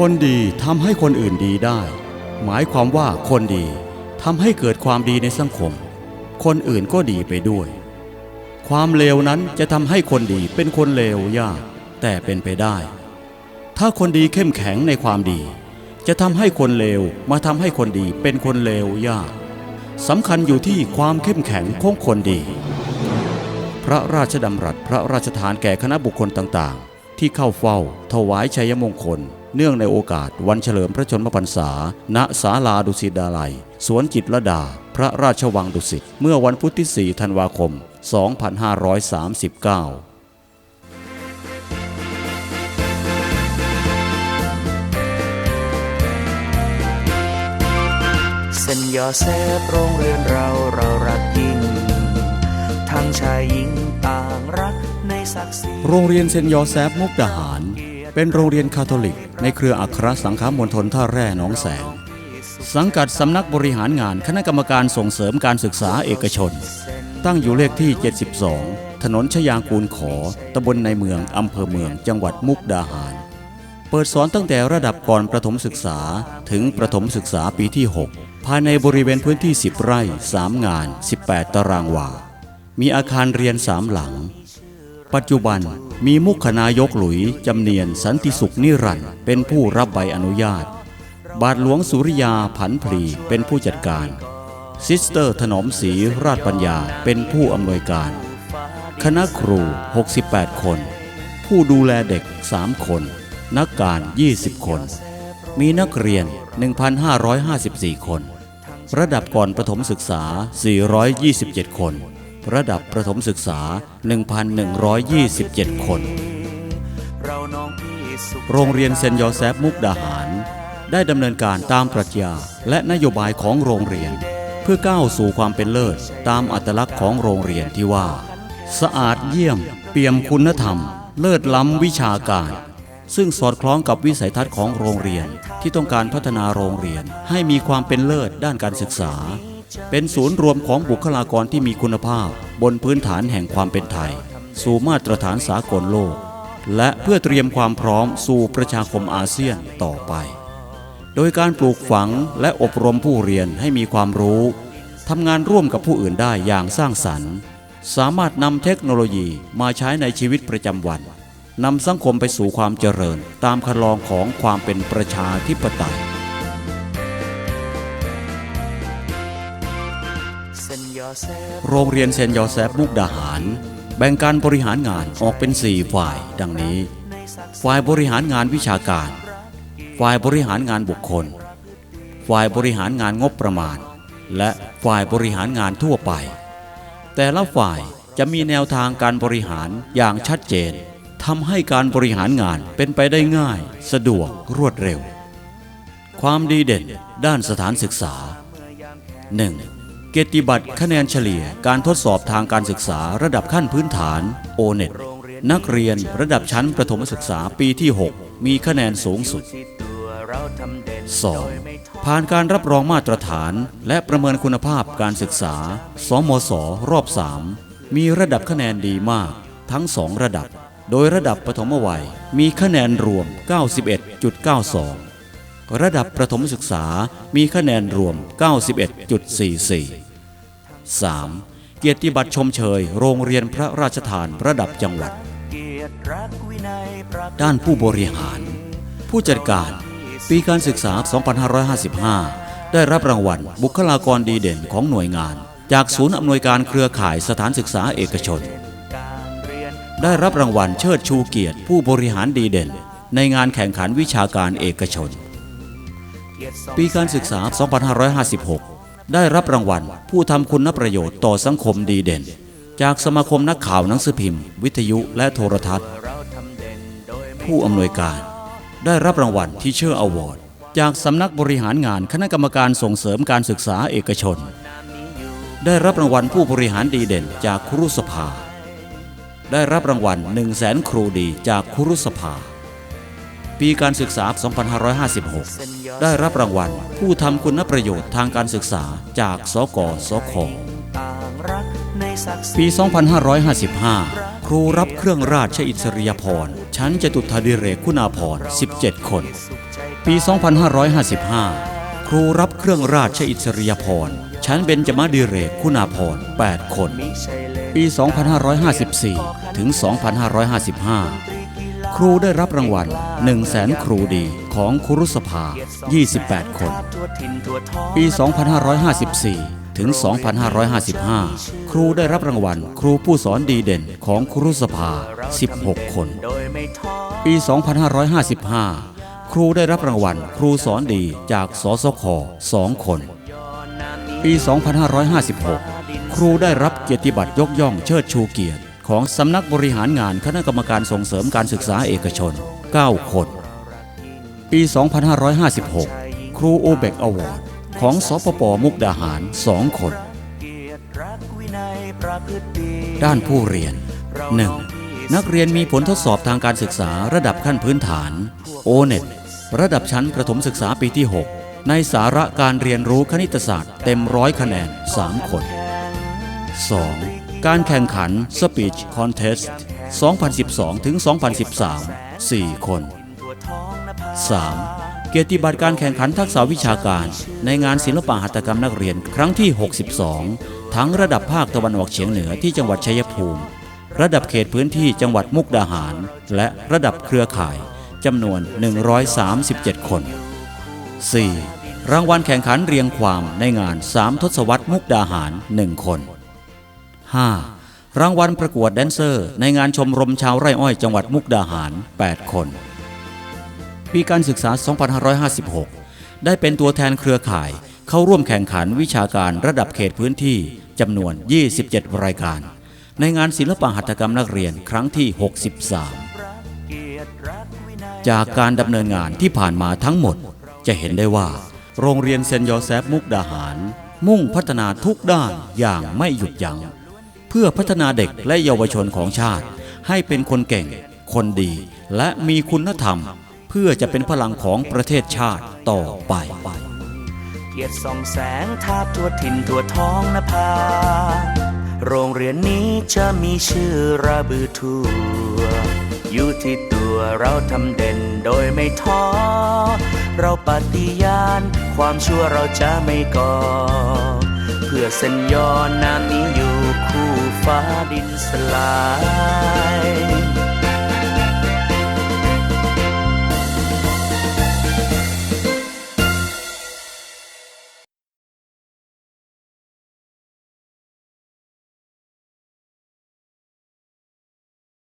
คนดีทำให้คนอื่นดีได้ หมายความว่าคนดีทำให้เกิดความดีในสังคม คนอื่นก็ดีไปด้วย ความเลวนั้นจะทำให้คนดีเป็นคนเลวยาก แต่เป็นไปได้ ถ้าคนดีเข้มแข็งในความดี จะทำให้คนเลวมาทำให้คนดีเป็นคนเลวยากสำคัญอยู่ที่ความเข้มแข็งของคนดี พระราชดำรัสพระราชทานแก่คณะบุคคลต่างๆ ที่เข้าเฝ้าถวายชัยมงคล เนื่องในโอกาสวันเฉลิมพระชนมพรรษา ณ ศาลาดุสิตดาลัย สวนจิตรลดา พระราชวังดุสิต เมื่อวันพุธที่ 4 ธันวาคม 2539เส้นยอแซบโรงเรือนเราเรารักยิ่งทั้งชายหญิงต่างรักในศักดิ์ศรีโรงเรียนเซนต์ยอแซฟมุกดาหาร เป็นโรงเรียนคาทอลิก ในเครืออัครสังฆามณฑลท่าแร่หนองแสง สังกัดสำนักบริหารงานคณะกรรมการส่งเสริมการศึกษาเอกชน ตั้งอยู่เลขที่ 72 ถนนชยางกูลขอ ตำบลในเมือง อำเภอเมือง จังหวัดมุกดาหาร เปิดสอนตั้งแต่ระดับก่อนประถมศึกษาถึงประถมศึกษาปีที่ 6 ภายในบริเวณพื้นที่ 10 ไร่ 3 งาน 18 ตารางวา มีอาคารเรียน3หลัง ปัจจุบัน มีมุขนายกหลุยจำเนียนสันติสุขนิรันด์เป็นผู้รับใบอนุญาต บาทหลวงสุริยาผันพลีเป็นผู้จัดการ ซิสเตอร์ถนอมศรีราชปัญญาเป็นผู้อำนวยการ คณะครู 68 คน ผู้ดูแลเด็ก 3 คน นักการ 20 คน มีนักเรียน 1,554 คน ระดับก่อนประถมศึกษา 427 คน ระดับประถมศึกษา 1,127 คน โรงเรียนเซนยอแซฟมุกดาหาร ได้ดำเนินการตามปรัชญาและนโยบายของโรงเรียน เพื่อก้าวสู่ความเป็นเลิศ ตามอัตลักษณ์ของโรงเรียนที่ว่า สะอาดเยี่ยม เปี่ยมคุณธรรม เลิศล้ำวิชาการซึ่งสอดคล้องกับวิสัยทัศน์ของโรงเรียนที่ต้องการพัฒนาโรงเรียนให้มีความเป็นเลิศด้านการศึกษา เป็นศูนย์รวมของบุคลากรที่มีคุณภาพ บนพื้นฐานแห่งความเป็นไทย สู่มาตรฐานสากลโลก และเพื่อเตรียมความพร้อมสู่ประชาคมอาเซียนต่อไป โดยการปลูกฝังและอบรมผู้เรียนให้มีความรู้ทำงานร่วมกับผู้อื่นได้อย่างสร้างสรรค์ สามารถนำเทคโนโลยีมาใช้ในชีวิตประจำวันนำสังคมไปสู่ความเจริญตามคันลองของความเป็นประชาธิปไตย โรงเรียนเซนยอแซฟมุกดาหาร แบ่งการบริหารงานออกเป็น 4 ฝ่าย ดังนี้ ฝ่ายบริหารงานวิชาการ ฝ่ายบริหารงานบุคคล ฝ่ายบริหารงานงบประมาณ และฝ่ายบริหารงานทั่วไป แต่ละฝ่ายจะมีแนวทางการบริหารอย่างชัดเจนทำให้การบริหารงานเป็นไปได้ง่าย สะดวกรวดเร็ว ความดีเด่นด้านสถานศึกษา 1. เกียรติบัตรคะแนนเฉลี่ยการทดสอบทางการศึกษาระดับขั้นพื้นฐาน o n e t นักเรียนระดับชั้นประถมศึกษาปีที่ 6 มีคะแนนสูงสุด 2. ผ่านการรับรองมาตรฐาน และประเมินคุณภาพการศึกษา สมศรอบ 3 มีระดับคะแนนดีมาก ทั้ง 2 ระดับ โดยระดับปฐมวัยมีคะแนนรวม 91.92 ระดับประถมศึกษามีคะแนนรวม 91.44 3. เกียรติบัตรชมเชย โรงเรียนพระราชทานระดับจังหวัดเกียรติรักวินัยประด้านผู้บริหาร ผู้จัดการ ปีการศึกษา 2555 ได้รับรางวัลบุคลากรดีเด่นของหน่วยงาน จากศูนย์อำนวยการเครือข่ายสถานศึกษาเอกชนการเรียนได้รับรางวัลเชิดชูเกียรติ ผู้บริหารดีเด่น ในงานแข่งขันวิชาการเอกชนเกียรติสองปีการศึกษา 2556 ได้รับรางวัล ผู้ทำคุณประโยชน์ต่อสังคมดีเด่น จากสมาคมนักข่าวหนังสือพิมพ์ วิทยุและโทรทัศน์ ผู้อำนวยการ ได้รับรางวัลที่เชอร์อวอร์ดจากสำนักบริหารงานคณะกรรมการส่งเสริมการศึกษาเอกชน ได้รับรางวัลผู้บริหารดีเด่นจากครุสภา ได้รับรางวัล1 0 0 0 0แสนครูดีจากครุสภา ปีการศึกษา 2556 ได้รับรางวัล ผู้ทำคุณประโยชน์ทางการศึกษาจากสกสคปี 2555 ครูรับเครื่องราชอิสริยาภรณ์ชั้นจตุธาดิเรกคุณาภรณ์17 คน ปี 2555 ครูรับเครื่องราชอิสริยาภรณ์ชั้นเบญจมาดิเรกคุณาภรณ์8คน ปี 2554 ถึง 2555 ครูได้รับรางวัล 1 0 0 0 0แสนครูดีของครุสภา 28 คน ปี 2554 ถึง 2555 ครูได้รับรางวัล ครูผู้สอนดีเด่นของครุสภา 16 คน ปี 2555 ครูได้รับรางวัล ครูสอนดีจากสสค2คน ปี 2556 ครูได้รับเกียรติบัตรยกย่องเชิดชูเกียรติ ของสำนักบริหารงานคณะกรรมการส่งเสริมการศึกษาเอกชน 9 คน ปี 2556 ครูโอเบกอวอร์ดของสปปมุกดาหาร 2 คน ด้านผู้เรียน 1. นักเรียนมีผลทดสอบทางการศึกษาระดับขั้นพื้นฐาน o n e t ระดับชั้นประถมศึกษาปีที่ 6 ในสาระการเรียนรู้คณิตศาสตร์เต็มร้อยคะแนน 3 คน 2. การแข่งขัน Speech Contest 2012 ถึง 2013 4 คน 3. เกียรติบัตรการแข่งขันทักษะวิชาการ ในงานศิลปะหัตถกรรมนักเรียนครั้งที่ 62 ทั้งระดับภาคตะวันออกเฉียงเหนือที่จังหวัดชัยภูมิ ระดับเขตพื้นที่จังหวัดมุกดาหาร และระดับเครือข่ายจำนวน 137 คน 4. รางวัลแข่งขันเรียงความในงาน 3 ทศวรรษมุกดาหาร 1 คน 5. รางวัลประกวดแดนเซอร์ ในงานชมรมชาวไร่อ้อยจังหวัดมุกดาหาร 8 คน ปีการศึกษา 2556 ได้เป็นตัวแทนเครือข่ายเข้าร่วมแข่งขันวิชาการระดับเขตพื้นที่จำนวน 27 รายการ ในงานศิลปะหัตถกรรมนักเรียนครั้งที่ 63 จากการดำเนินงานที่ผ่านมาทั้งหมด จะเห็นได้ว่า โรงเรียนเซนต์โยเซฟมุกดาหาร มุ่งพัฒนาทุกด้านอย่างไม่หยุดยัง้ง พื่อพัฒนาเด็กและเยาวชนของชาติ ให้เป็นคนเก่ง คนดี และมีคุณธรรม เพื่อจะเป็นพลังของประเทศชาติต่อไป เกียรติส่องแสงทาบทั่วถิ่นทั่วท้องนภา โรงเรียนนี้จะมีชื่อระบือทั่วอยู่ที่ตัวเราทำเด่นโดยไม่ท้อ เราปฏิญาณ ความชั่วเราจะไม่ก่อ เพื่อเส้นย้อนน้ำนี้อยู่คู่ ฟ้าดินสลาย